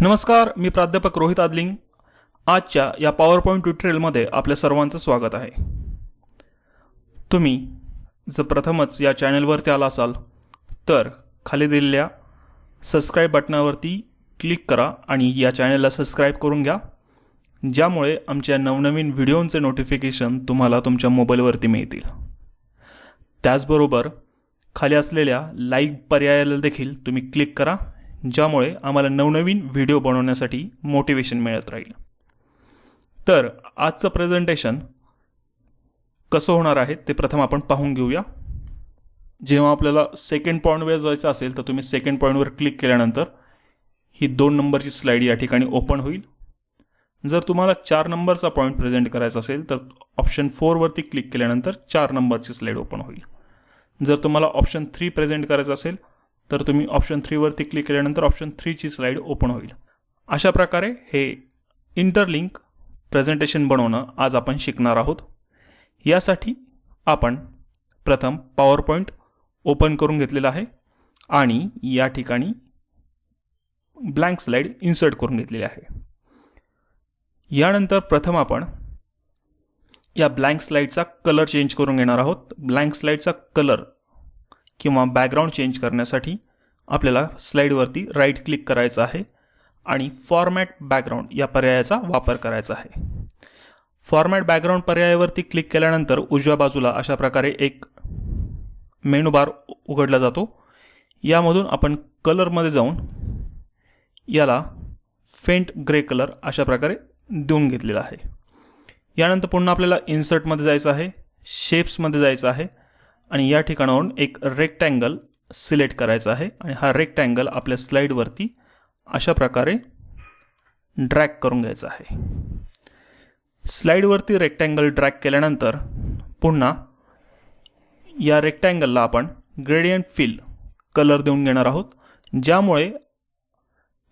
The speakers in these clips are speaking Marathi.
नमस्कार मी प्राध्यापक रोहित आदलिंग. आजच्या या पॉवर पॉईंट ट्युटोरियलमध्ये आपल्या सर्वांचं स्वागत आहे. तुम्ही जर प्रथमच या चॅनलवरती आला असाल तर खाली दिलेल्या सबस्क्राईब बटनावरती क्लिक करा आणि या चॅनलला सबस्क्राईब करून घ्या ज्यामुळे आमच्या नवनवीन व्हिडिओंचे नोटिफिकेशन तुम्हाला तुमच्या मोबाईलवरती मिळतील. त्याचबरोबर खाली असलेल्या लाईक पर्यायाला देखील तुम्ही क्लिक करा ज्यामुळे आम्हाला नवनवीन व्हिडिओ बनवण्यासाठी मोटिवेशन मिळत राहील. तर आजचं प्रेझेंटेशन कसं होणार आहे ते प्रथम आपण पाहून घेऊया. जेव्हा आपल्याला सेकंड पॉईंटवर जायचं असेल तर तुम्ही सेकंड पॉईंटवर क्लिक केल्यानंतर ही दोन नंबरची स्लाईड या ठिकाणी ओपन होईल. जर तुम्हाला चार नंबरचा पॉईंट प्रेझेंट करायचा असेल तर ऑप्शन फोरवरती क्लिक केल्यानंतर चार नंबरची स्लाईड ओपन होईल. जर तुम्हाला ऑप्शन थ्री प्रेझेंट करायचं असेल तर तुम्ही ऑप्शन थ्रीवरती क्लिक केल्यानंतर ऑप्शन थ्रीची स्लाईड ओपन होईल. अशा प्रकारे हे इंटरलिंक प्रेझेंटेशन बनवणं आज आपण शिकणार आहोत. यासाठी आपण प्रथम पॉवर पॉईंट ओपन करून घेतलेला आहे आणि या ठिकाणी ब्लँक स्लाईड इन्सर्ट करून घेतलेली आहे. यानंतर प्रथम आपण या ब्लँक स्लाईडचा कलर चेंज करून घेणार आहोत. ब्लँक स्लाईडचा कलर किंवा बॅकग्राऊंड चेंज करण्यासाठी आपल्याला स्लाईडवरती राईट क्लिक करायचं आहे आणि फॉर्मॅट बॅकग्राऊंड या पर्यायाचा वापर करायचा आहे. फॉर्मॅट बॅकग्राऊंड पर्यायावरती क्लिक केल्यानंतर उजव्या बाजूला अशा प्रकारे एक मेनू बार उघडला जातो. यामधून आपण कलरमध्ये जाऊन याला फेंट ग्रे कलर अशा प्रकारे देऊन घेतलेला आहे. यानंतर पुन्हा आपल्याला इन्सर्टमध्ये जायचं आहे शेप्समध्ये जायचं आहे. आणि या ठिकाणावरून एक रेक्टँगल सिलेक्ट करायचा आहे. आणि हा रेक्टँगल आपल्या स्लाईडवरती अशा प्रकारे ड्रॅग करून घ्यायचा आहे. स्लाईडवरती रेक्टँगल ड्रॅग केल्यानंतर पुन्हा या रेक्टँगलला आपण ग्रेडियंट फिल कलर देऊन घेणार आहोत ज्यामुळे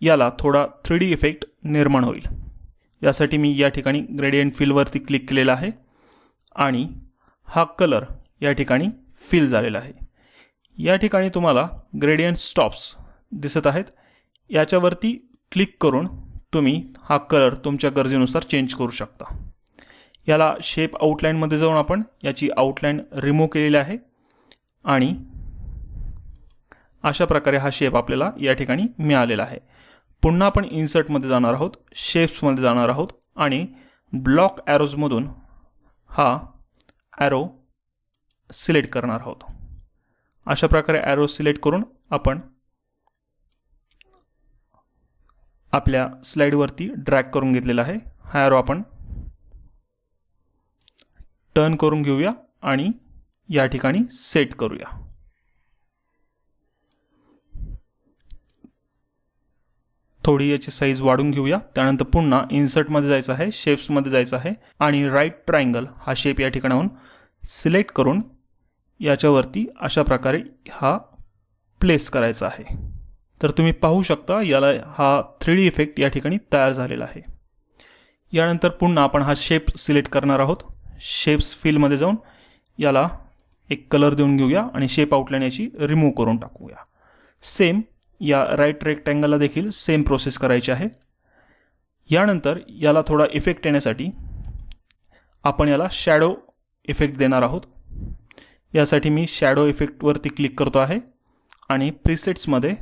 याला थोडा थ्री डी इफेक्ट निर्माण होईल. यासाठी मी या ठिकाणी ग्रेडियंट फिलवरती क्लिक केलेला आहे. आणि हा कलर या ठिकाणी फिल झालेला आहे. या ठिकाणी तुम्हाला ग्रेडियंट स्टॉप्स दिसत आहेत. याच्यावरती क्लिक करून तुम्ही हा कलर तुमच्या गरजेनुसार चेंज करू शकता. याला शेप आउटलाईनमध्ये जाऊन आपण याची आउटलाईन रिमूव्ह केलेली आहे आणि अशा प्रकारे हा शेप आपल्याला या ठिकाणी मिळालेला आहे. पुन्हा आपण इन्सर्टमध्ये जाणार आहोत शेप्समध्ये जाणार आहोत आणि ब्लॉक ॲरोजमधून हा ॲरो सिलेक्ट करणार आहोत. अशा प्रकारे ॲरो सिलेक्ट करून आपण आपल्या स्लाईडवरती ड्रॅग करून घेतलेला आहे. हा ॲरो आपण टर्न करून घेऊया आणि या ठिकाणी सेट करूया. थोडी याची साईज वाढून घेऊया. त्यानंतर पुन्हा इन्सर्टमध्ये जायचं आहे शेप्समध्ये जायचं आहे आणि राईट ट्रायंगल हा शेप या ठिकाणाहून सिलेक्ट करून याच्यावरती अशा प्रकारे हा प्लेस करायचा आहे. तर तुम्ही पाहू शकता याला हा थ्री डी इफेक्ट या ठिकाणी तयार झालेला आहे. यानंतर पुन्हा आपण हा शेप सिलेक्ट करणार आहोत. शेप्स फिलमध्ये जाऊन याला एक कलर देऊन घेऊया आणि शेप आउटलाईन याची रिमूव्ह करून टाकूया. सेम या राईट रेक्टँगलला देखील सेम प्रोसेस करायची आहे. यानंतर याला थोडा इफेक्ट येण्यासाठी आपण याला शॅडो इफेक्ट देणार आहोत. यासाठी मी शॅडो इफेक्टवरती क्लिक करतो आहे. आणि प्रिसेट्समध्ये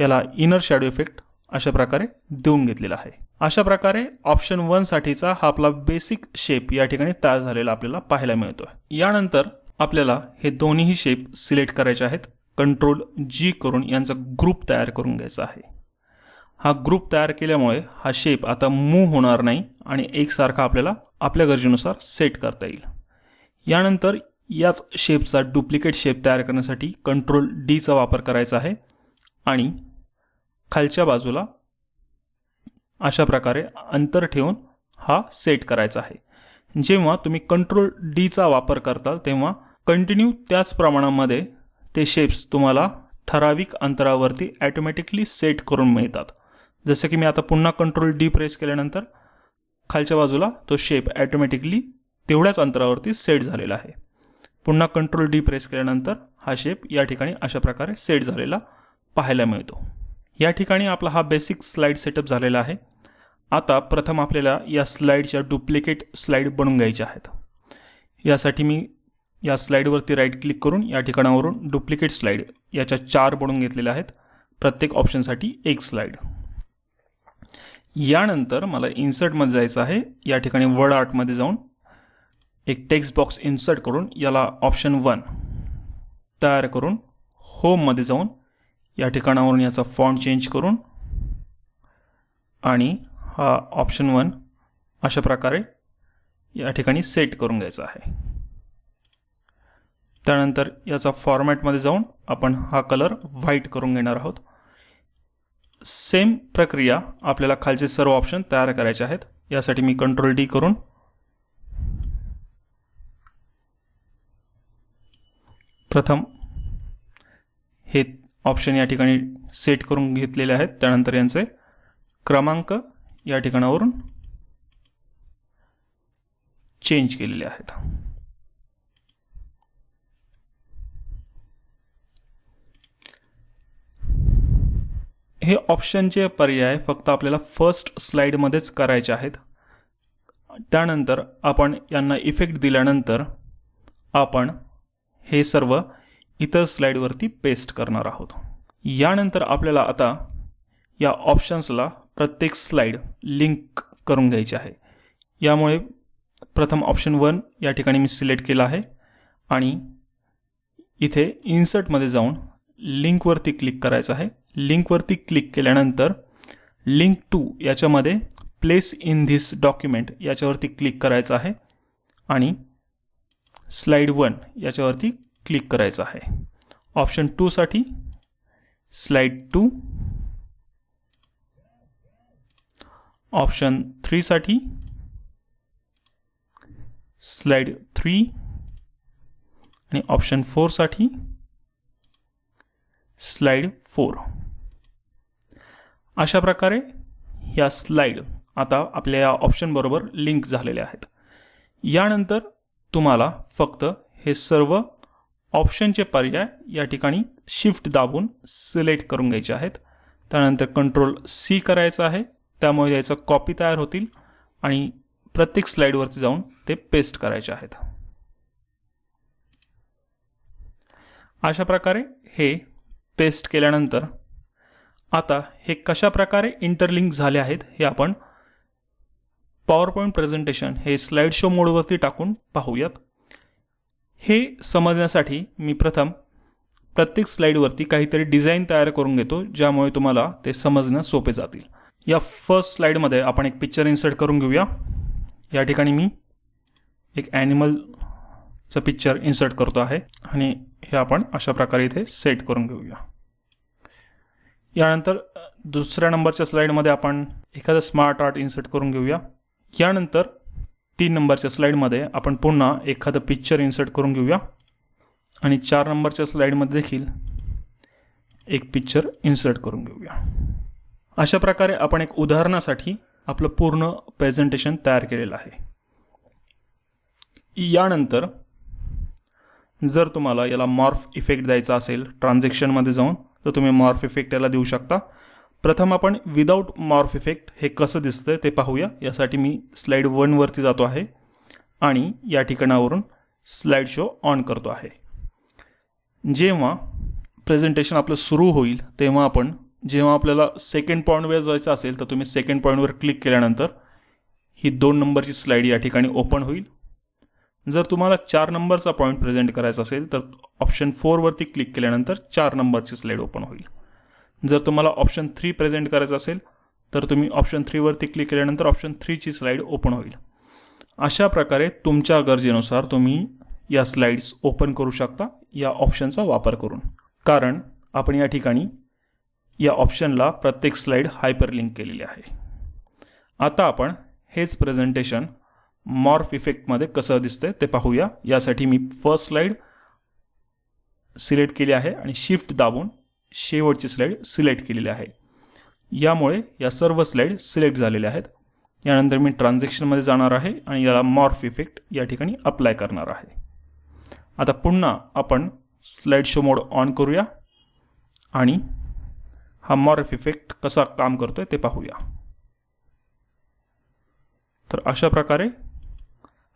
याला इनर शॅडो इफेक्ट अशा प्रकारे देऊन घेतलेला आहे. अशा प्रकारे ऑप्शन वनसाठीचा हा आपला बेसिक शेप या ठिकाणी तयार झालेला आपल्याला पाहायला मिळतो आहे यानंतर आपल्याला हे दोन्हीही शेप सिलेक्ट करायचे आहेत. कंट्रोल जी करून यांचा ग्रुप तयार करून घ्यायचा आहे. हा ग्रुप तयार केल्यामुळे हा शेप आता मूव्ह होणार नाही आणि एकसारखा आपल्याला आपल्या गरजेनुसार सेट करता येईल. यानंतर याच शेपचा डुप्लिकेट शेप तयार करण्यासाठी कंट्रोल डीचा वापर करायचा आहे आणि खालच्या बाजूला अशा प्रकारे अंतर ठेवून हा सेट करायचा आहे. जेव्हा तुम्ही कंट्रोल डीचा वापर करताल तेव्हा कंटिन्यू त्याच प्रमाणामध्ये ते शेप्स तुम्हाला ठराविक अंतरावरती ॲटोमॅटिकली सेट करून मिळतात. जसं की मी आता पुन्हा कंट्रोल डी प्रेस केल्यानंतर खालच्या बाजूला तो शेप ॲटोमॅटिकली तेवढ्याच अंतरावरती सेट झालेला आहे. पुन्हा कंट्रोल डी प्रेस केल्यानंतर हा शेप या ठिकाणी अशा प्रकारे सेट झालेला पाहायला मिळतो. या ठिकाणी आपला हा बेसिक स्लाईड सेटअप झालेला आहे. आता प्रथम आपल्याला या स्लाईडच्या डुप्लिकेट स्लाईड बनवून घ्यायच्या आहेत. यासाठी मी या स्लाईडवरती राईट क्लिक करून या ठिकाणावरून डुप्लिकेट स्लाईड याच्या चार बनवून घेतलेल्या आहेत. प्रत्येक ऑप्शनसाठी एक स्लाईड यानंतर मला इन्सर्टमध्ये जायचं आहे. या ठिकाणी वर्ड आर्टमध्ये जाऊन एक टेक्स्ट बॉक्स इन्सर्ट करून याला ऑप्शन वन तयार करून होममध्ये जाऊन या ठिकाणावरून याचा फॉन्ट चेंज करून आणि हा ऑप्शन वन अशा प्रकारे या ठिकाणी सेट करून घ्यायचा आहे. त्यानंतर याचा फॉर्मॅटमध्ये जाऊन आपण हा कलर व्हाईट करून घेणार आहोत. सेम प्रक्रिया आपल्याला खालचे सर्व ऑप्शन तयार करायचे आहेत. यासाठी मी कंट्रोल डी करून प्रथम हे ऑप्शन या ठिकाणी सेट करून घेतलेले आहेत. त्यानंतर यांचे क्रमांक या ठिकाणावरून चेंज केलेले आहेत. हे ऑप्शनचे पर्याय फक्त आपल्याला फर्स्ट स्लाईडमध्येच करायचे आहेत. त्यानंतर आपण यांना इफेक्ट दिल्यानंतर आपण हे सर्व इतर स्लाईडवरती पेस्ट करणार आहोत. यानंतर आपल्याला आता या ऑप्शन्सला प्रत्येक स्लाईड लिंक करून घ्यायची आहे. यामुळे प्रथम ऑप्शन वन या ठिकाणी मी सिलेक्ट केलं आहे आणि इथे इन्सर्टमध्ये जाऊन लिंकवरती क्लिक करायचं आहे. लिंकवरती क्लिक केल्यानंतर लिंक टू याच्यामध्ये प्लेस इन धिस डॉक्युमेंट याच्यावरती क्लिक करायचं आहे आणि स्लाईड वन याच्यावरती क्लिक करायचं आहे. ऑप्शन टूसाठी स्लाईड टू. ऑप्शन थ्रीसाठी स्लाईड थ्री. आणि ऑप्शन फोरसाठी स्लाईड फोर. अशा प्रकारे या स्लाईड आता आपल्या या ऑप्शनबरोबर लिंक झालेल्या आहेत. यानंतर तुम्हाला फक्त हे सर्व ऑप्शनचे पर्याय या ठिकाणी शिफ्ट दाबून सिलेक्ट करून घ्यायचे आहेत. त्यानंतर कंट्रोल सी करायचं आहे. त्यामुळे याचं कॉपी तयार होतील आणि प्रत्येक स्लाईडवरती जाऊन ते पेस्ट करायचे आहेत. अशा प्रकारे हे पेस्ट केल्यानंतर आता हे कशा प्रकारे इंटरलिंक झाले आहेत हे आपण पॉवर पॉईंट प्रेझेंटेशन हे स्लाईड शो मोडवरती टाकून पाहूयात. हे समजण्यासाठी मी प्रथम प्रत्येक स्लाईडवरती काहीतरी डिझाईन तयार करून घेतो ज्यामुळे तुम्हाला ते समजणं सोपे जातील. या फर्स्ट स्लाईडमध्ये आपण एक पिक्चर इन्सर्ट करून घेऊया. या ठिकाणी मी एक ॲनिमलचं पिक्चर इन्सर्ट करतो आहे आणि हे आपण अशा प्रकारे इथे सेट करून घेऊया. यानंतर दुसऱ्या नंबरच्या स्लाईडमध्ये आपण एखादं स्मार्ट आर्ट इन्सर्ट करून घेऊया. यानंतर तीन नंबरच्या स्लाईडमध्ये आपण पुन्हा एखादं पिक्चर इन्सर्ट करून घेऊया. आणि चार नंबरच्या स्लाईडमध्ये देखील एक पिक्चर इन्सर्ट करून घेऊया. अशा प्रकारे आपण एक उदाहरणासाठी आपलं पूर्ण प्रेझेंटेशन तयार केलेलं आहे. यानंतर जर तुम्हाला याला मॉर्फ इफेक्ट द्यायचा असेल ट्रान्झॅक्शनमध्ये जाऊन तर तुम्ही मॉर्फ इफेक्ट याला देऊ शकता. प्रथम आपण विदाऊट मॉर्फ इफेक्ट हे कसं दिसतंय ते पाहूया. यासाठी मी स्लाईड वनवरती जातो आहे आणि या ठिकाणावरून स्लाईड शो ऑन करतो आहे. जेव्हा प्रेझेंटेशन आपलं सुरू होईल तेव्हा आपण जेव्हा आपल्याला सेकंड पॉईंटवर जायचं असेल तर तुम्ही सेकंड पॉईंटवर क्लिक केल्यानंतर ही दोन नंबरची स्लाईड या ठिकाणी ओपन होईल. जर तुम्हाला चार नंबरचा पॉईंट प्रेझेंट करायचा असेल तर ऑप्शन फोरवरती क्लिक केल्यानंतर चार नंबरची स्लाईड ओपन होईल. जर तुम्हाला ऑप्शन थ्री प्रेझेंट करायचं असेल तर तुम्ही ऑप्शन थ्रीवरती क्लिक केल्यानंतर ऑप्शन थ्रीची स्लाईड ओपन होईल. अशा प्रकारे तुमच्या गरजेनुसार तुम्ही या स्लाईड्स ओपन करू शकता या ऑप्शनचा वापर करून. कारण आपण या ठिकाणी या ऑप्शनला प्रत्येक स्लाईड हायपर लिंक केलेली आहे. आता आपण हेच प्रेझेंटेशन मॉर्फ इफेक्टमध्ये कसं दिसतंय ते पाहूया. यासाठी मी फर्स्ट स्लाईड सिलेक्ट केली आहे आणि शिफ्ट दाबून शेवटची स्लाईड सिलेक्ट केलेली आहे. यामुळे या सर्व स्लाईड सिलेक्ट झालेल्या आहेत. यानंतर मी ट्रान्झॅक्शनमध्ये जाणार आहे आणि याला मॉर्फ इफेक्ट या ठिकाणी अप्लाय करणार आहे. आता पुन्हा आपण स्लाईड शो मोड ऑन करूया आणि हा मॉर्फ इफेक्ट कसा काम करतो आहे ते पाहूया. तर अशा प्रकारे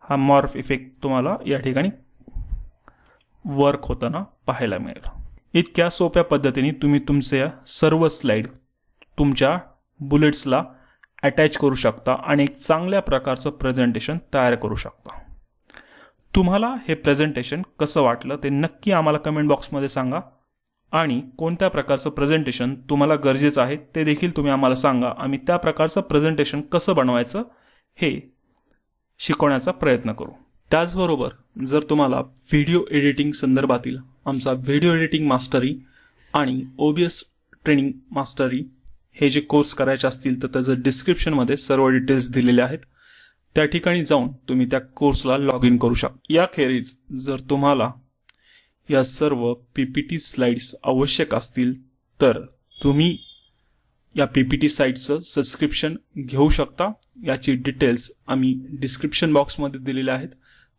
हा मॉर्फ इफेक्ट तुम्हाला या ठिकाणी वर्क होताना पाहायला मिळेल. इतक्या सोप्या पद्धतीने तुम्ही तुमचे सर्व स्लाईड तुमच्या बुलेट्सला अटॅच करू शकता आणि एक चांगल्या प्रकारचं प्रेझेंटेशन तयार करू शकता. तुम्हाला हे प्रेझेंटेशन कसं वाटलं ते नक्की आम्हाला कमेंट बॉक्समध्ये सांगा आणि कोणत्या प्रकारचं प्रेझेंटेशन तुम्हाला गरजेचं आहे ते देखील तुम्ही आम्हाला सांगा. आम्ही त्या प्रकारचं प्रेझेंटेशन कसं बनवायचं हे शिकवण्याचा प्रयत्न करू. त्याचबरोबर जर तुम्हाला व्हिडिओ एडिटिंग संदर्भातील आमचा व्हिडिओ एडिटिंग मास्टरी आणि O B S training mastery हे जे कोर्स करायचे असतील तर त्याचं डिस्क्रिप्शनमध्ये सर्व डिटेल्स दिलेले आहेत. त्या ठिकाणी जाऊन तुम्ही त्या कोर्सला लॉग इन करू शकता. याखेरीज जर तुम्हाला या सर्व पी पी टी स्लाइड्स आवश्यक असतील तर तुम्ही या पी पी टी साईटचं सबस्क्रिप्शन घेऊ शकता. याची डिटेल्स आम्ही डिस्क्रिप्शन बॉक्समध्ये दिलेल्या आहेत.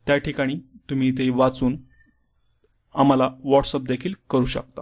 त्या ठिकाणी तुम्ही ते वाचून आम्हाला व्हॉट्सअप देखील करू शकता.